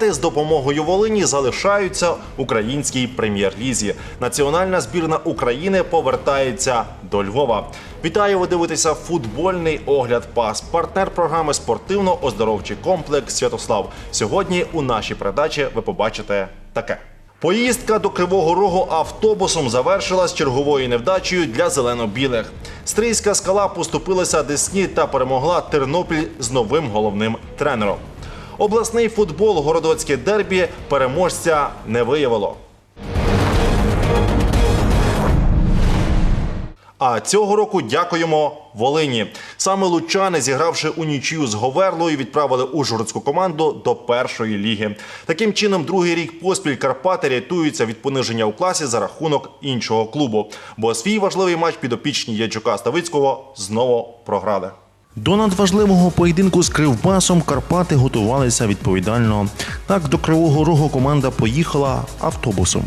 Карпати з допомогою Волині залишаються українській прем'єр-лізі. Національна збірна України повертається до Львова. Вітаю, ви дивитеся футбольний огляд пас. Партнер програми спортивно-оздоровчий комплекс Святослав. Сьогодні у нашій передачі ви побачите таке. Поїздка до Кривого Рогу автобусом завершилась черговою невдачею для зелено-білих. Стрийська скала поступилася Десні та перемогла Тернопіль з новим головним тренером. Обласний футбол городоцьке дербі переможця не виявило. А цього року дякуємо Волині. Саме лучани, зігравши у нічию з Говерлою, відправили ужгородську команду до першої ліги. Таким чином, другий рік поспіль Карпати рятуються від пониження у класі за рахунок іншого клубу. Бо свій важливий матч підопічні Ячука Ставицького знову програли. До надважливого поєдинку з Кривбасом Карпати готувалися відповідально. Так, до Кривого Рогу команда поїхала автобусом.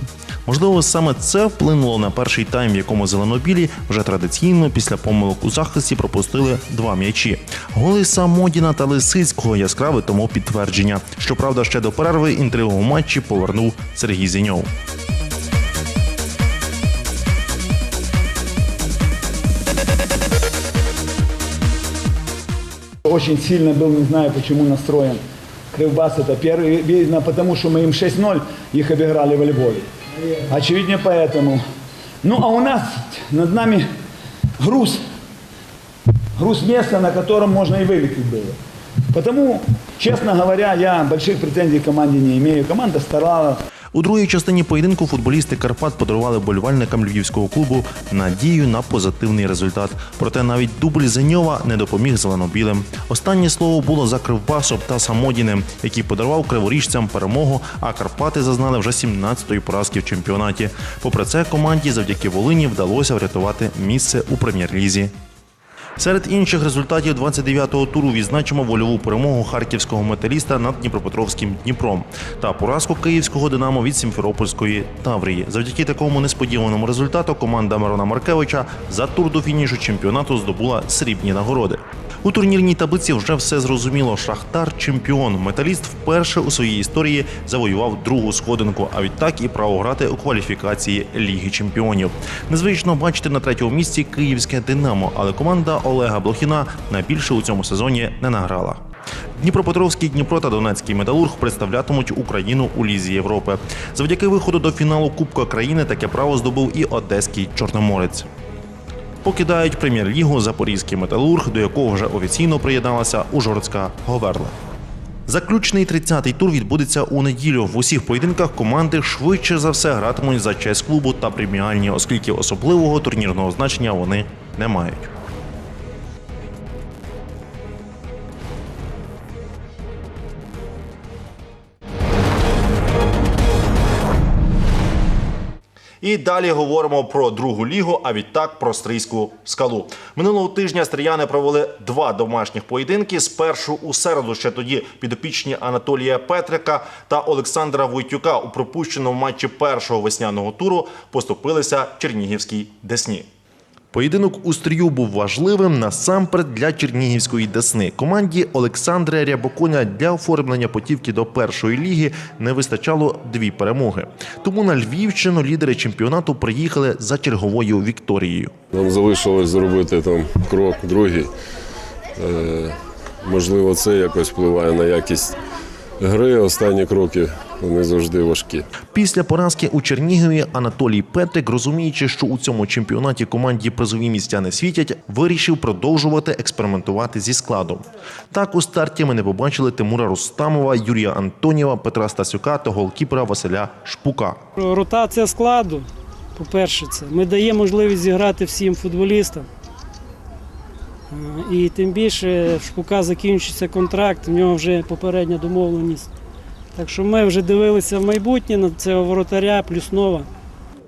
Можливо, саме це вплинуло на перший тайм, в якому зеленобілі вже традиційно після помилок у захисті пропустили два м'ячі. Голи Самодіна та Лисицького яскраве тому підтвердження. Щоправда, ще до перерви інтригу матчі повернув Сергій Зіньов. Очень сильно был, не знаю почему, настроен. Кривбас это первый, видно, потому что мы им 6-0 их обыграли во Львове. Очевидно поэтому. Ну а у нас над нами груз. Груз места, на котором можно и вылететь было. Потому, честно говоря, я больших претензий к команде не имею. Команда старалась. У другій частині поєдинку футболісти Карпат подарували болівальникам львівського клубу надію на позитивний результат. Проте навіть дубль Зеньова не допоміг зеленобілим. Останнє слово було за Кривбасом та Самодіним, який подарував криворіжцям перемогу. А Карпати зазнали вже 17-ї поразки в чемпіонаті. Попри це, команді завдяки Волині вдалося врятувати місце у прем'єр-лізі. Серед інших результатів 29-го туру відзначимо вольову перемогу харківського металіста над Дніпропетровським Дніпром та поразку київського Динамо від Сімферопольської Таврії. Завдяки такому несподіваному результату команда Мирона Маркевича за тур до фінішу чемпіонату здобула срібні нагороди. У турнірній таблиці вже все зрозуміло. Шахтар чемпіон. Металіст вперше у своїй історії завоював другу сходинку, а відтак і право грати у кваліфікації Ліги Чемпіонів. Незвично бачити на третьому місці київське Динамо, але команда Олега Блохіна найбільше у цьому сезоні не награла. Дніпропетровський Дніпро та Донецький металург представлятимуть Україну у лізі Європи. Завдяки виходу до фіналу Кубка країни таке право здобув і Одеський Чорноморець. Покидають прем'єр-лігу Запорізький металург, до якого вже офіційно приєдналася Ужгородська Говерла. Заключний 30-й тур відбудеться у неділю. В усіх поєдинках команди швидше за все гратимуть за честь клубу та преміальні, оскільки особливого турнірного значення вони не мають. І далі говоримо про другу лігу, а відтак про стрийську скалу. Минулого тижня стріяни провели два домашніх поєдинки. Спершу у середу ще тоді підопічні Анатолія Петрика та Олександра Войтюка у пропущеному матчі першого весняного туру поступилися Чернігівській Десні. Поєдинок у стрію був важливим насамперед для Чернігівської Десни. Команді Олександра Рябоконя для оформлення путівки до першої ліги не вистачало дві перемоги. Тому на Львівщину лідери чемпіонату приїхали за черговою вікторією. Нам залишилось зробити там крок другий. Е, можливо, це якось впливає на якість гри. Останні кроки вони завжди важкі. Після поразки у Чернігові Анатолій Петрик, розуміючи, що у цьому чемпіонаті команді призові місця не світять, вирішив продовжувати експериментувати зі складом. Так у старті ми не побачили Тимура Рустамова, Юрія Антоніва, Петра Стасюка та голкіпера Василя Шпука. Ротація складу, по-перше, це ми даємо можливість зіграти всім футболістам. Е, І тим більше в Шпука закінчиться контракт, в нього вже попередня домовленість. Так що ми вже дивилися в майбутнє на цього воротаря плюс нова.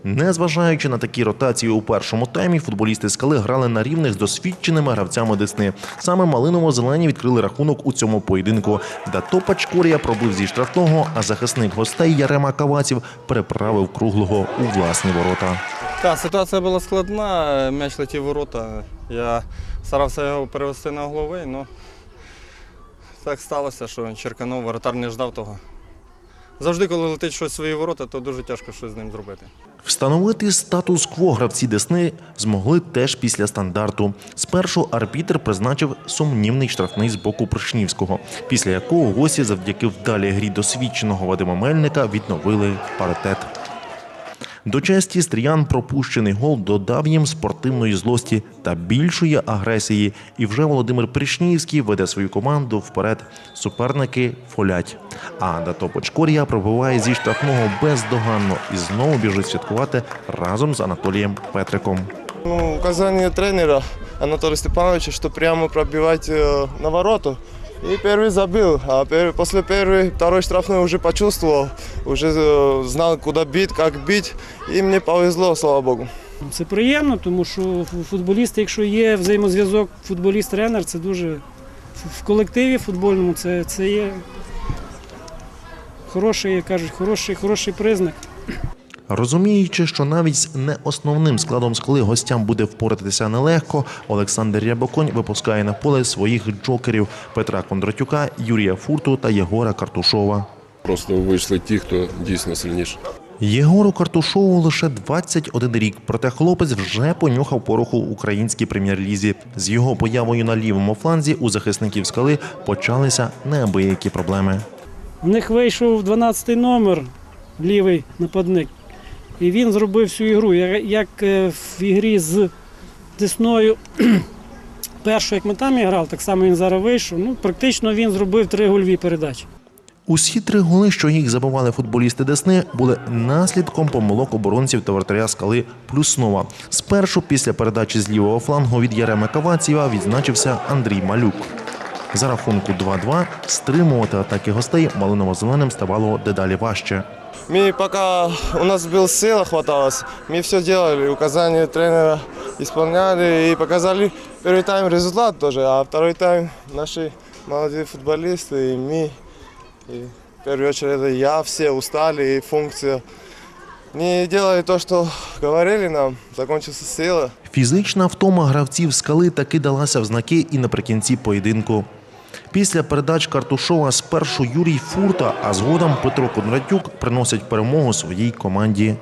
Незважаючи на такі ротації у першому таймі, футболісти скали грали на рівних з досвідченими гравцями Десни. Саме малиново-зелені відкрили рахунок у цьому поєдинку. Дато Пачкорія пробив зі штрафного, а захисник гостей Ярема Каваців переправив круглого у власні ворота. Так, ситуація була складна, м'яч летів ворота. Я старався його перевести на голови, але так сталося, що черканув, воротар не ждав того. Завжди, коли летить щось в свої ворота, то дуже тяжко щось з ним зробити. Встановити статус-кво гравці Десни змогли теж після стандарту. Спершу арбітр призначив сумнівний штрафний з боку Пришнівського, після якого гості завдяки вдалій грі досвідченого Вадима Мельника відновили паритет. До честі стріян пропущений гол додав їм спортивної злості та більшої агресії. І вже Володимир Пришнівський веде свою команду вперед. Суперники фолять. А Дато Почкорія пробиває зі штрафного бездоганно і знову біжить святкувати разом з Анатолієм Петриком. Ну, указание тренера Анатолия Степановича, что прямо пробивать э, на вороту. И первый забил, а пер- после первой, второй штрафной уже почувствовал, уже э, знал, куда бить, как бить. И мне повезло, слава богу. Це приємно, тому що футболісти, якщо є взаємозв'язок футболіст-тренер, це дуже в- в колективі футбольному це, це є хороший, як кажуть, хороший, хороший признак. Розуміючи, що навіть з не основним складом скали гостям буде впоратися нелегко, Олександр Рябоконь випускає на поле своїх джокерів Петра Кондратюка, Юрія Фурту та Єгора Картушова. Просто вийшли ті, хто дійсно сильніший. Єгору Картушову лише 21 рік, проте хлопець вже понюхав пороху в українській прем'єр-лізі. З його появою на лівому фланзі у захисників скали почалися неабиякі проблеми. В них вийшов 12-й номер, лівий нападник. І він зробив всю ігру. Як е, в ігрі з Десною, першу, як ми там грали, так само він зараз вийшов. Ну, практично він зробив три гольові передачі. Усі три голи, що їх забивали футболісти Десни, були наслідком помилок оборонців та вратаря скали Плюснова. Спершу, після передачі з лівого флангу від Ярема Каваціва, відзначився Андрій Малюк. За рахунку 2-2 стримувати атаки гостей малиново-зеленим ставало дедалі важче. Мы пока у нас был сила хваталось, мы все делали, указания тренера исполняли и показали первый тайм результат тоже, а второй тайм наши молодые футболисты и мы, и в первую очередь это я, все устали и функция. Не делали то, что говорили нам, закончился сила. Фізична втома гравців скали таки далася в знаки і наприкінці поєдинку. Після передач Картушова спершу Юрій Фурта, а згодом Петро Кондратюк приносять перемогу своїй команді.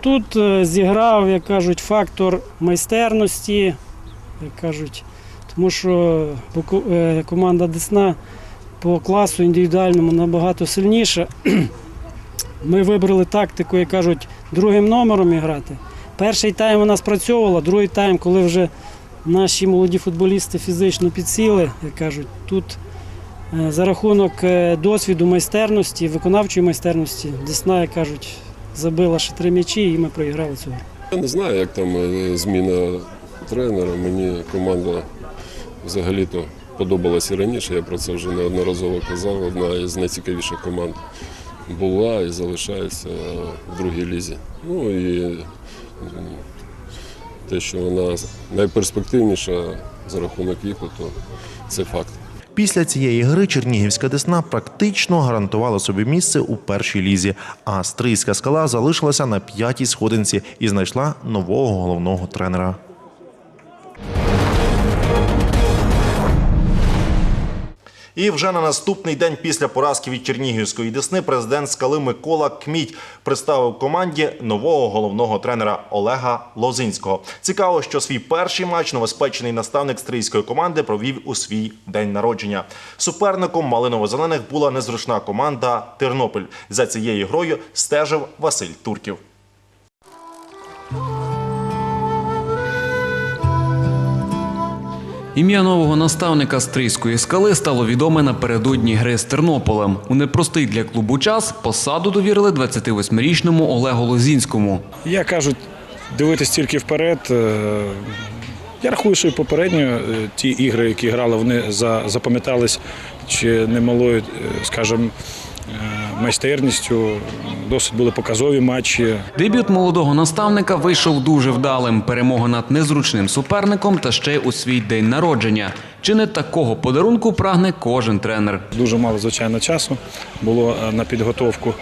Тут е, зіграв, як кажуть, фактор майстерності, як кажуть, тому що е, команда Десна по класу індивідуальному набагато сильніша. Ми вибрали тактику, як кажуть, другим номером грати. Перший тайм вона спрацьовувала, другий тайм, коли вже наші молоді футболісти фізично підсіли, як кажуть, тут е, за рахунок досвіду, майстерності, виконавчої майстерності, Десна, як кажуть, забила ще три м'ячі, і ми проіграли цю гру. Я не знаю, як там е, зміна тренера. Мені команда взагалі-то подобалась і раніше. Я про це вже неодноразово казав. Одна із найцікавіших команд була і залишається в другій лізі. Ну і те, що вона найперспективніша за рахунок віку, то це факт. Після цієї гри Чернігівська Десна практично гарантувала собі місце у першій лізі, а Стрийська скала залишилася на п'ятій сходинці і знайшла нового головного тренера. І вже на наступний день після поразки від Чернігівської Десни президент скали Микола Кміть представив команді нового головного тренера Олега Лозинського. Цікаво, що свій перший матч новоспечений наставник стрийської команди провів у свій день народження. Суперником малиново-зелених була незручна команда Тернопіль. За цією грою стежив Василь Турків. Ім'я нового наставника стрийської скали стало відоме напередодні гри з Тернополем. У непростий для клубу час посаду довірили 28-річному Олегу Лозінському. Я кажу, дивитись тільки вперед. Е, Я рахую, що і попередньо е, ті ігри, які грали, вони запам'ятались чи немалою, е, скажімо, майстерністю. Досить були показові матчі. Дебют молодого наставника вийшов дуже вдалим. Перемога над незручним суперником та ще й у свій день народження. Чи не такого подарунку прагне кожен тренер? Дуже мало, звичайно, часу було е, на підготовку.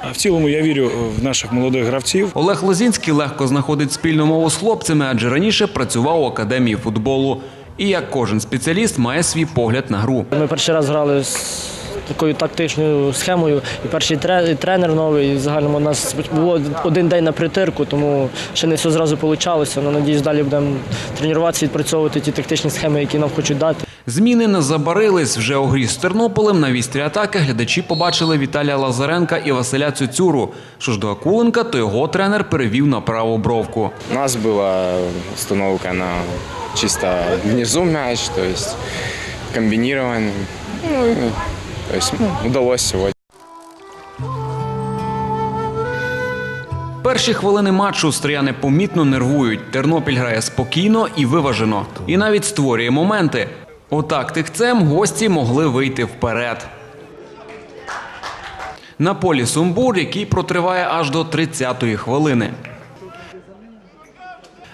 А в цілому я вірю в наших молодих гравців. Олег Лозінський легко знаходить спільну мову з хлопцями, адже раніше працював у академії футболу. І як кожен спеціаліст має свій погляд на гру. Ми перший раз грали з такою тактичною схемою. І перший тренер новий. І в у нас було один день на притирку, тому ще не все зразу вийшло. Ну, надіюсь, далі будемо тренуватися, відпрацьовувати ті тактичні схеми, які нам хочуть дати. Зміни не забарились. Вже у грі з Тернополем на вістрі атаки глядачі побачили Віталія Лазаренка і Василя Цюцюру. Що ж до Акуленка, то його тренер перевів на праву бровку. У нас была установка на чисто внизу мяч, то есть комбинированный. Ну, то есть ну, удалось сегодня. Перші хвилини матчу стріяни помітно нервують. Тернопіль грає спокійно і виважено. І навіть створює моменти. Отак тихцем гості могли вийти вперед. На полі сумбур, який протриває аж до 30-ї хвилини.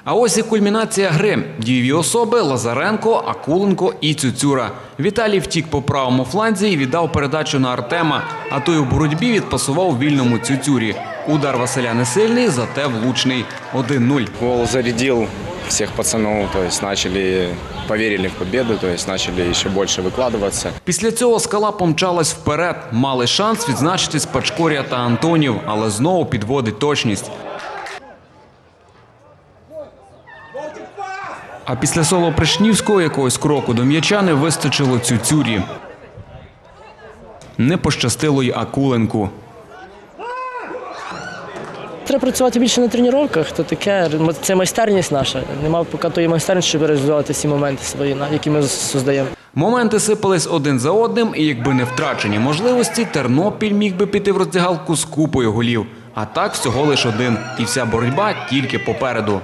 А ось і кульмінація гри. Дієві особи Лазаренко, Акуленко і Цюцюра. Віталій втік по правому фланзі і віддав передачу на Артема, а той у боротьбі відпасував вільному Цюцюрі. Удар Василя не сильний, зате влучний. 1-0. Гол зарядил всех пацанов, то есть начали, в победу, то есть начали еще больше выкладываться. Після цього скала помчалась вперед. Мали шанс відзначитись Пачкорія та Антонів, але знову підводить точність. А після соло Пришнівського якогось кроку до м'яча не вистачило Цюцюрі. Не пощастило й Акуленку. Треба працювати більше на тренуваннях, то таке це майстерність наша. Нема поки тої майстерності, щоб реалізувати всі моменти свої, які ми создаємо. Моменти сипались один за одним, і якби не втрачені можливості, Тернопіль міг би піти в роздягалку з купою голів. А так всього лиш один. І вся боротьба тільки попереду.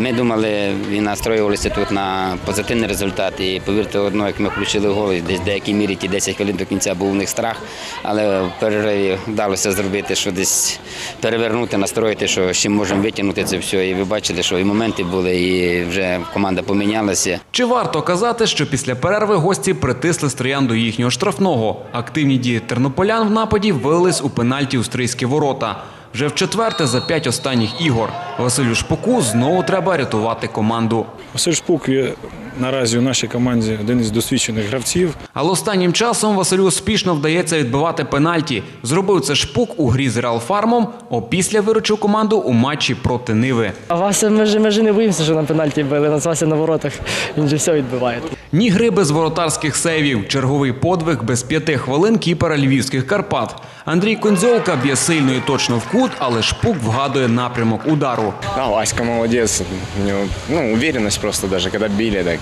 Ми думали і настроювалися тут на позитивний результат. І повірте одно, як ми включили гол, десь в деякій мірі ті 10 хвилин до кінця був у них страх. Але в перериві вдалося зробити, що десь перевернути, настроїти, що чим можемо витягнути це все. І ви бачили, що і моменти були, і вже команда помінялася. Чи варто казати, що після перерви гості притисли стріян до їхнього штрафного? Активні дії тернополян в нападі вилились у пенальті у стрийські ворота. Вже в четверте за п'ять останніх ігор Василю Шпаку знову треба рятувати команду. Василь Шпук є наразі у нашій команді один із досвідчених гравців. Але останнім часом Василю успішно вдається відбивати пенальті. Зробив це шпук у грі з Реалфармом, опісля виручив команду у матчі проти Ниви. А Вася, ми ж, ми ж не боїмося, що нам пенальті били. Нас Вася на воротах, він же все відбиває. Ні гри без воротарських сейвів. Черговий подвиг без п'яти хвилин кіпера львівських Карпат. Андрій Конзьолка б'є сильно і точно в кут, але шпук вгадує напрямок удару. Да, Васька молодец. У него, ну, уверенность просто даже, когда били, так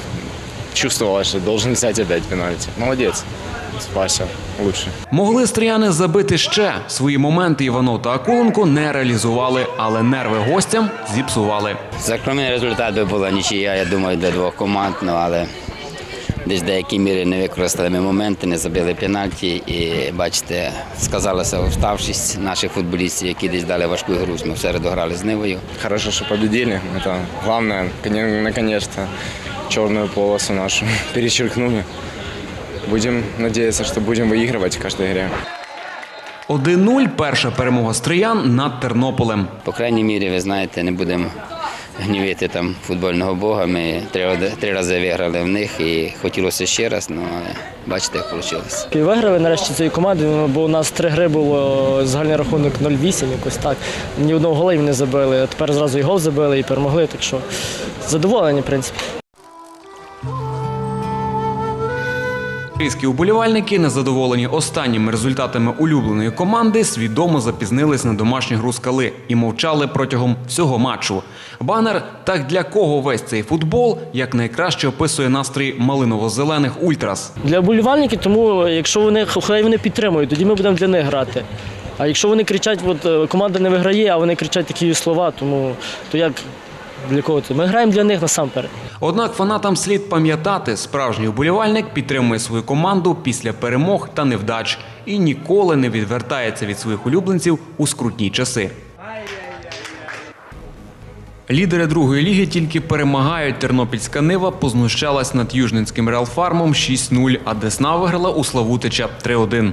чувствовала, что должен взять опять пенальти. Молодец. Спася лучше. Могли стріяни забити ще. Свої моменти Іванов та Акуленко не реалізували, але нерви гостям зіпсували. Закономний результат би була нічия, я думаю, для двох команд, ну, але десь в деякій мірі не використали ми моменти, не забили пенальті. І бачите, сказалася вставшість наших футболістів, які десь дали важку гру. Ми в середу грали з Нивою. Хорошо, что победили. Это главное, коне- наконец-то черную полосу нашу перечеркнули. Будем надеяться, что будем выигрывать в каждой игре. 1-0 – перша перемога стріян над Тернополем. По крайній мірі, ви знаєте, не будемо гнівити там футбольного бога. Ми три, рази- три рази виграли в них і хотілося ще раз, ну, але бачите, як вийшло. І виграли нарешті цією командою, бо у нас три гри було загальний рахунок 0-8, якось так. Ні одного гола їм не забили. А тепер зразу і гол забили і перемогли. Так що задоволені, в принципі. Київські уболівальники, незадоволені останніми результатами улюбленої команди, свідомо запізнились на домашню гру скали і мовчали протягом всього матчу. Банер Так для кого весь цей футбол як найкраще описує настрій малиново-зелених ультрас. Для вболівальників, тому якщо вони хай вони підтримують, тоді ми будемо для них грати. А якщо вони кричать, от е, команда не виграє, а вони кричать такі слова, тому то як для кого це. Ми граємо для них насамперед. Однак фанатам слід пам'ятати, справжній вболівальник підтримує свою команду після перемог та невдач і ніколи не відвертається від своїх улюбленців у скрутні часи. Лідери другої ліги тільки перемагають. Тернопільська Нива познущалась над Южненським Реалфармом 6-0, а Десна виграла у Славутича 3-1.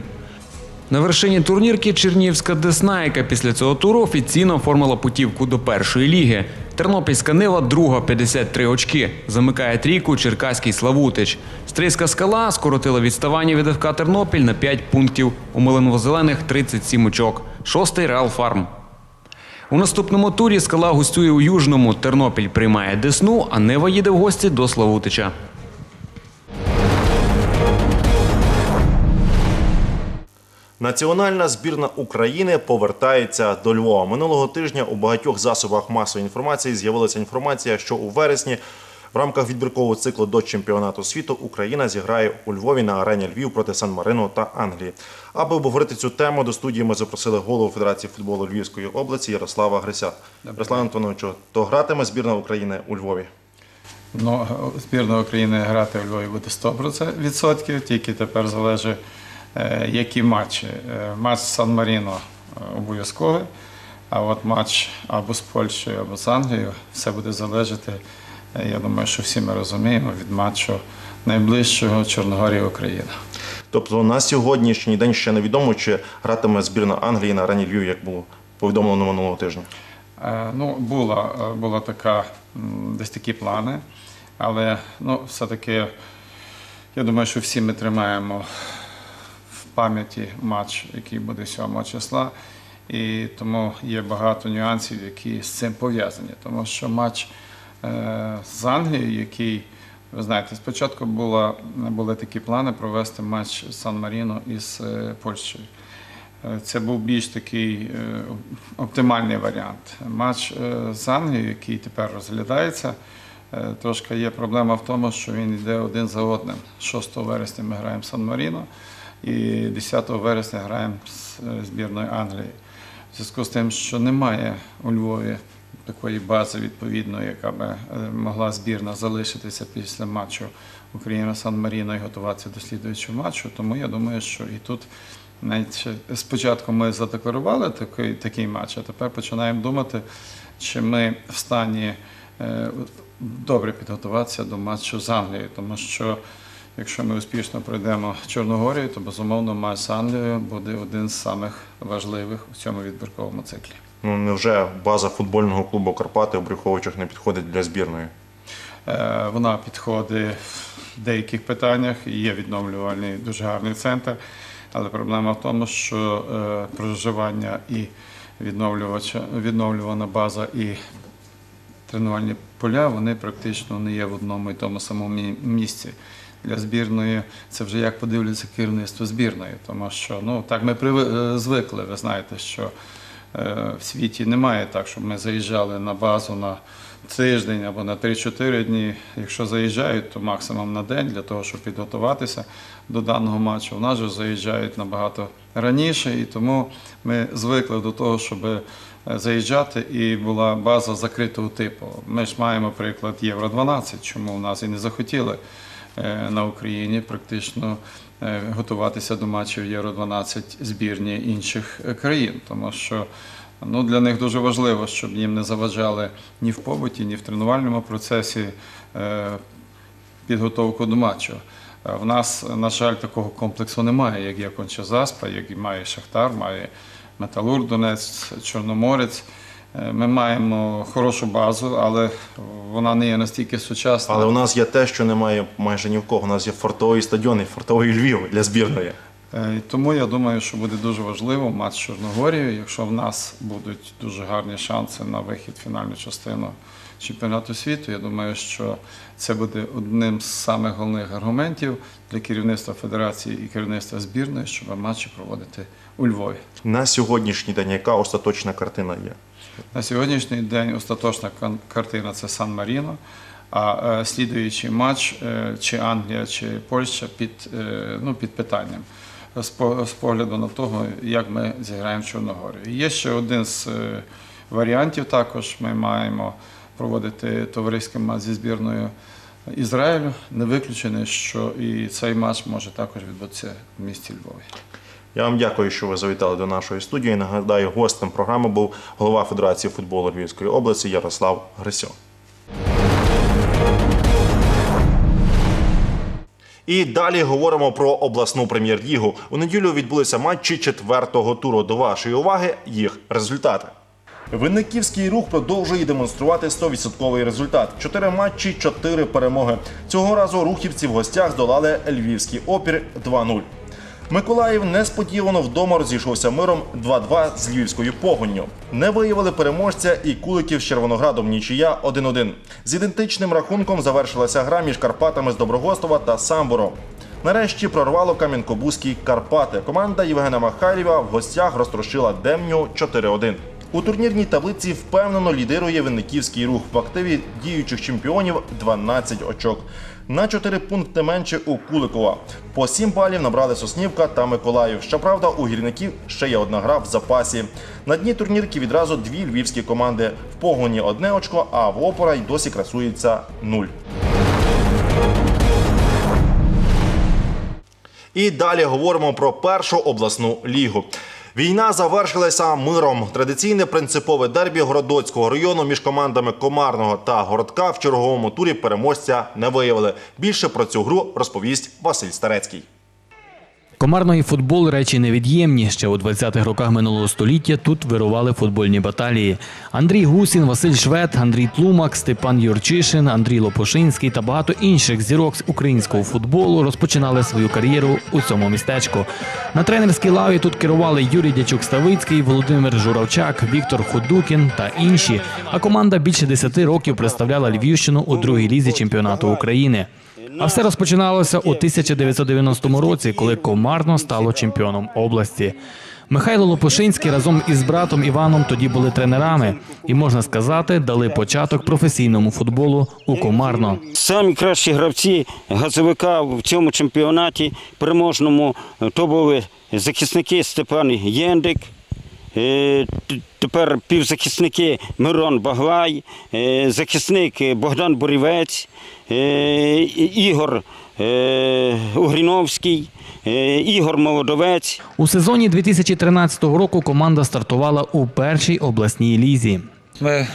На вершині турнірки Чернігівська Десна, яка після цього туру офіційно оформила путівку до першої ліги. Тернопільська Нива друга 53 очки. Замикає трійку Черкаський Славутич. Стрийська скала скоротила відставання від ФК Тернопіль на 5 пунктів. У Милиново-зелених 37 очок. Шостий Реал Фарм. У наступному турі скала гостює у Южному. Тернопіль приймає Десну, а Нева їде в гості до Славутича. Національна збірна України повертається до Львова. Минулого тижня у багатьох засобах масової інформації з'явилася інформація, що у вересні в рамках відбіркового циклу до чемпіонату світу Україна зіграє у Львові на арені Львів проти Сан-Марино та Англії. Аби обговорити цю тему, до студії ми запросили голову Федерації футболу Львівської області Ярослава Грися. Ярослав Антоновичу, то гратиме збірна України у Львові. Ну, збірна України грати у Львові буде 100%, тільки тепер залежить, е, які матчі. Е, Матч з Сан-Маріно е, обов'язковий, а от матч або з Польщею, або з Англією, все буде залежати, я думаю, що всі ми розуміємо, від матчу найближчого Чорногорія Україна. Тобто на сьогоднішній день ще невідомо, чи гратиме збірна Англії на арені Львів, як було повідомлено минулого тижня. Е, Ну, була, е, була така, десь такі плани, але ну, все-таки я думаю, що всі ми тримаємо в пам'яті матч, який буде 7 числа. І тому є багато нюансів, які з цим пов'язані. Тому що матч з Англією, який, ви знаєте, спочатку була, були такі плани провести матч Сан-Маріно із е, Польщею. Е, Це був більш такий е, оптимальний варіант. Матч е, з Англією, який тепер розглядається, е, трошки є проблема в тому, що він йде один за одним. 6 вересня ми граємо з Сан-Маріно і 10 вересня граємо з е, збірною Англії. В зв'язку з тим, що немає у Львові такої бази відповідної, яка би е, могла збірна залишитися після матчу Україна Сан Маріно і готуватися до слідуючого матчу. Тому я думаю, що і тут навіть спочатку ми задекларували такий, такий матч, а тепер починаємо думати, чи ми в стані е, добре підготуватися до матчу з Англією, тому що. Якщо ми успішно пройдемо Чорногорію, то безумовно матч з Англією буде один з самих важливих у цьому відбірковому циклі. Ну невже база футбольного клубу Карпати у не підходить для збірної? Е, Вона підходить в деяких питаннях, є відновлювальний дуже гарний центр. Але проблема в тому, що е, проживання і відновлювана база і тренувальні поля вони практично не є в одному і тому самому місці. Для збірної це вже як подивляться керівництво збірної, тому що ну так ми е, звикли. Ви знаєте, що в світі немає так, щоб ми заїжджали на базу на тиждень або на 3-4 дні. Якщо заїжджають, то максимум на день для того, щоб підготуватися до даного матчу. У нас же заїжджають набагато раніше, і тому ми звикли до того, щоб е, заїжджати і була база закритого типу. Ми ж маємо приклад Євро 12, чому в нас і не захотіли е, на Україні практично е, готуватися до матчів Євро 12 збірні інших е, країн, тому що ну, для них дуже важливо, щоб їм не заважали ні в побуті, ні в тренувальному процесі е, підготовку до матчу. Е, В нас, на жаль, такого комплексу немає, як є Конча-Заспа, як має Шахтар, має Металург Донець, Чорноморець. Е, Ми маємо хорошу базу, але вона не є настільки сучасна. Але у нас є те, що немає майже ні в кого. У нас є фортовий стадіон і фортовий Львів для збірної. Е, Тому я думаю, що буде дуже важливо матч з Чорногорією. Якщо в нас будуть дуже гарні шанси на вихід в фінальну частину чемпіонату світу, я думаю, що це буде одним з самих головних аргументів для керівництва федерації і керівництва збірної, щоб матчі проводити у Львові. На сьогоднішній день яка остаточна картина є? На сьогоднішній день остаточна картина це Сан Маріно. А е, слідуючий матч е, чи Англія, чи Польща під, е, ну, під питанням з, погляду на того, як ми зіграємо в Чорногорію. Є ще один з варіантів також. Ми маємо проводити товариський матч зі збірною Ізраїлю. Не виключено, що і цей матч може також відбутися в місті Львові. Я вам дякую, що ви завітали до нашої студії. Нагадаю, гостем програми був голова Федерації футболу Львівської області Ярослав Грисьо. І далі говоримо про обласну прем'єр-лігу. У неділю відбулися матчі четвертого туру. До вашої уваги їх результати. Винниківський рух продовжує демонструвати 100% результат. Чотири матчі, чотири перемоги. Цього разу рухівці в гостях здолали львівський опір 2-0. Миколаїв несподівано вдома розійшовся миром 2-2 з львівською погонню. Не виявили переможця і куликів з Червоноградом нічия 1-1. З ідентичним рахунком завершилася гра між Карпатами з Доброгостова та Самбором. Нарешті прорвало Кам'янкобузький Карпати. Команда Євгена Махайлєва в гостях розтрощила Демню 4-1. У турнірній таблиці впевнено лідирує Винниківський рух в активі діючих чемпіонів 12 очок. На 4 пункти менше у Куликова. По 7 балів набрали Соснівка та Миколаїв. Щоправда, у гірників ще є одна гра в запасі. На дні турнірки відразу дві львівські команди. В погоні одне очко, а в опора й досі красується нуль. І далі говоримо про першу обласну лігу. Війна завершилася миром. Традиційне принципове дербі Городоцького району між командами Комарного та Городка в черговому турі переможця не виявили. Більше про цю гру розповість Василь Старецький. Комарно і футбол речі невід'ємні. Ще у 20-х роках минулого століття тут вирували футбольні баталії. Андрій Гусін, Василь Швед, Андрій Тлумак, Степан Юрчишин, Андрій Лопушинський та багато інших зірок з українського футболу розпочинали свою кар'єру у цьому містечку. На тренерській лаві тут керували Юрій Дячук-Ставицький, Володимир Журавчак, Віктор Худукін та інші. А команда більше 10 років представляла Львівщину у другій лізі чемпіонату України. А все розпочиналося у 1990 році, коли Комарно стало чемпіоном області. Михайло Лопушинський разом із братом Іваном тоді були тренерами і, можна сказати, дали початок професійному футболу у Комарно. Самі кращі гравці газовика в цьому чемпіонаті переможному то були захисники Степан Єндик, тепер півзахисники Мирон Баглай, е, захисник Богдан Бурівець, е, Ігор е, Угріновський, е, Ігор Молодовець. У сезоні 2013 року команда стартувала у першій обласній лізі. Ми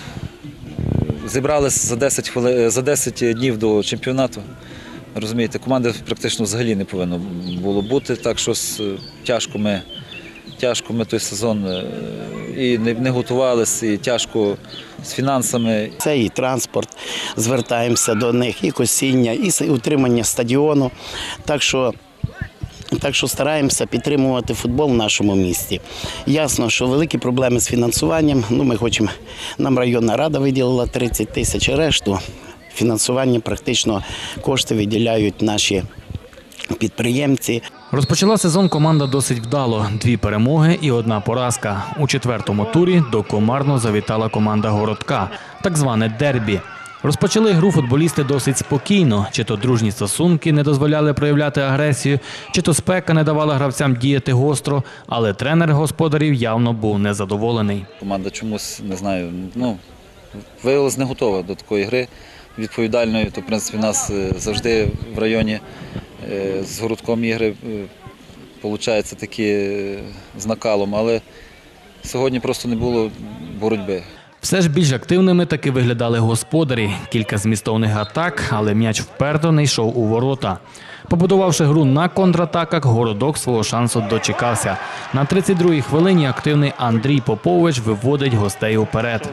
зібралися за 10, хвили... за 10 днів до чемпіонату. Розумієте, команди практично взагалі не повинно було бути, так що тяжко ми, тяжко ми той сезон е, і не, готувалися, і тяжко з фінансами. Це і транспорт, звертаємося до них, і косіння, і утримання стадіону. Так що, так що стараємося підтримувати футбол в нашому місті. Ясно, що великі проблеми з фінансуванням. Ну, ми хочемо, нам районна рада виділила 30 тисяч, решту фінансування практично кошти виділяють наші підприємці. Розпочала сезон команда досить вдало. Дві перемоги і одна поразка. У четвертому турі до Комарно завітала команда Городка, так зване дербі. Розпочали гру футболісти досить спокійно. Чи то дружні стосунки не дозволяли проявляти агресію, чи то спека не давала гравцям діяти гостро, але тренер господарів явно був незадоволений. Команда чомусь, не знаю, ну, виявилась не готова до такої гри відповідальної. То, в принципі, нас е, завжди в районі е, з городком ігри виходить такі е, з накалом, але сьогодні просто не було боротьби. Все ж більш активними таки виглядали господарі. Кілька змістовних атак, але м'яч вперто не йшов у ворота. Побудувавши гру на контратаках, городок свого шансу дочекався. На 32-й хвилині активний Андрій Попович виводить гостей уперед.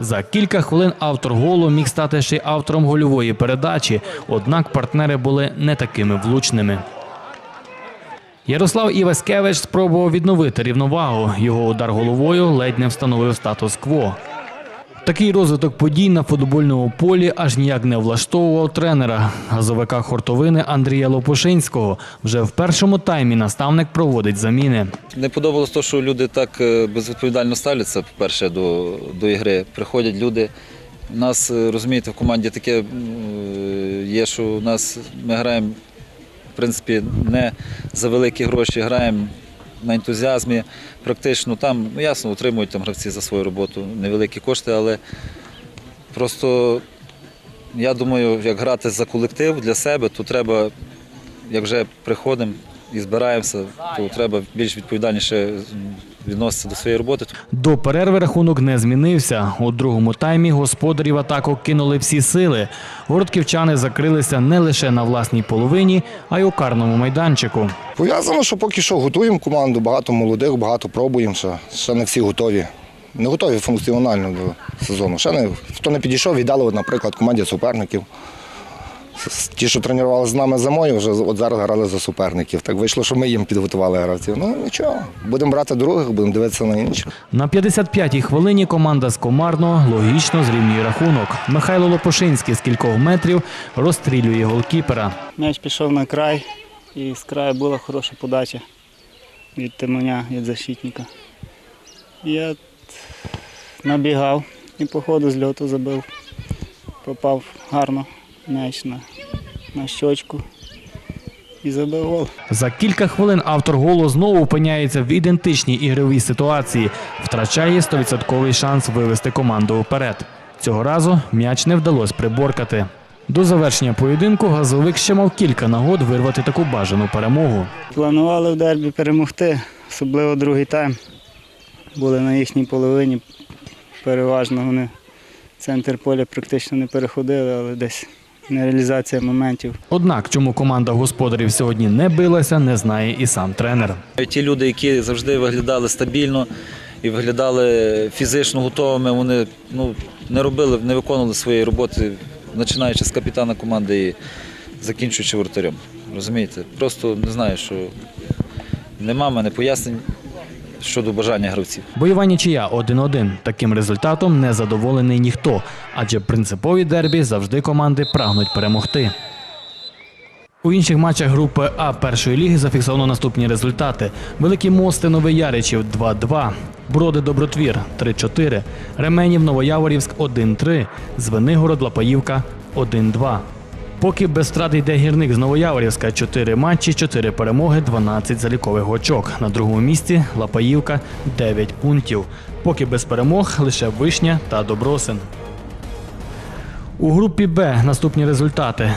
За кілька хвилин автор голу міг стати ще й автором гольової передачі, однак партнери були не такими влучними. Ярослав Іваскевич спробував відновити рівновагу. Його удар головою ледь не встановив статус-кво. Такий розвиток подій на футбольному полі аж ніяк не влаштовував тренера газовика хортовини Андрія Лопушинського. Вже в першому таймі наставник проводить заміни. Не подобалось те, що люди так е, безвідповідально ставляться, по-перше, до, до ігри. Приходять люди. У нас, е, розумієте, в команді таке е, є, що у нас ми граємо, в принципі, не за великі гроші, граємо на ентузіазмі. Практично там, ну ясно, отримують там гравці за свою роботу невеликі кошти, але Просто я думаю, як грати за колектив для себе, то треба, як вже приходимо і збираємося, то треба більш відповідальніше відноситися до своєї роботи. До перерви рахунок не змінився. У другому таймі господарі в атаку кинули всі сили. Городківчани закрилися не лише на власній половині, а й у карному майданчику. Пов'язано, що поки що готуємо команду, багато молодих, багато пробуємо, ще, ще не всі готові. Не готові функціонально до сезону. Ще не, хто не підійшов, віддали, наприклад, команді суперників. Ті, що тренувалися з нами зимою, вже от зараз грали за суперників. Так вийшло, що ми їм підготували гравців. Ну нічого, будемо брати других, будемо дивитися на інших. На 55-й хвилині команда з Комарно логічно зрівнює рахунок. Михайло Лопушинський з кількох метрів розстрілює голкіпера. М'яч пішов на край, і з краю була хороша подача від Тимоня, від защитника. Я набігав і по ходу з льоту забив. Попав гарно м'яч на, на щочку і забив гол. За кілька хвилин автор голу знову опиняється в ідентичній ігровій ситуації, втрачає 100% шанс вивести команду вперед. Цього разу м'яч не вдалося приборкати. До завершення поєдинку газовик ще мав кілька нагод вирвати таку бажану перемогу. Планували в дербі перемогти, особливо другий тайм. Були на їхній половині. Переважно вони центр поля практично не переходили, але десь нереалізація моментів. Однак, чому команда господарів сьогодні не билася, не знає і сам тренер. Ті люди, які завжди виглядали стабільно і виглядали фізично готовими, вони ну, не робили, не виконували своєї роботи, починаючи з капітана команди і закінчуючи вратарем. Розумієте? Просто не знаю, що нема в мене пояснень щодо бажання гравців. Бойова нічия 1-1. Таким результатом не задоволений ніхто, адже принципові дербі завжди команди прагнуть перемогти. У інших матчах групи А першої ліги зафіксовано наступні результати: Великі мости Новояричів 2-2, Броди Добротвір 3-4, Ременів Новояворівськ 1-3, Звенигород Лапаївка 1-2. Поки без втрат йде гірник з Новояворівська 4 матчі, 4 перемоги, 12 залікових очок. На другому місці Лапаївка 9 пунктів. Поки без перемог лише Вишня та Добросин. У групі Б наступні результати.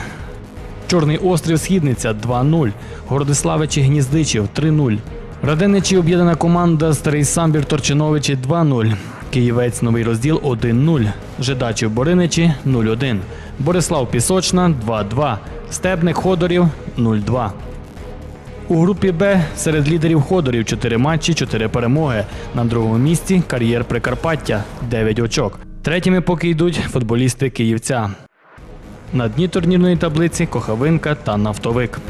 Чорний острів Східниця 2-0. Городиславичі Гніздичів 3-0. Раденичі об'єднана команда Старий Самбір Торчиновичі 2-0. Київець Новий розділ 1-0. Жидачів Бориничі 0-1. Борислав Пісочна 2-2. Стебник Ходорів 0-2. У групі Б серед лідерів Ходорів 4 матчі, 4 перемоги. На другому місці кар'єр Прикарпаття 9 очок. Третіми поки йдуть футболісти Київця. На дні турнірної таблиці Кохавинка та Нафтовик.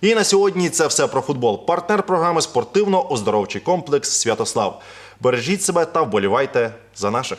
І на сьогодні це все про футбол. Партнер програми спортивно-оздоровчий комплекс Святослав. Бережіть себе та вболівайте за наших.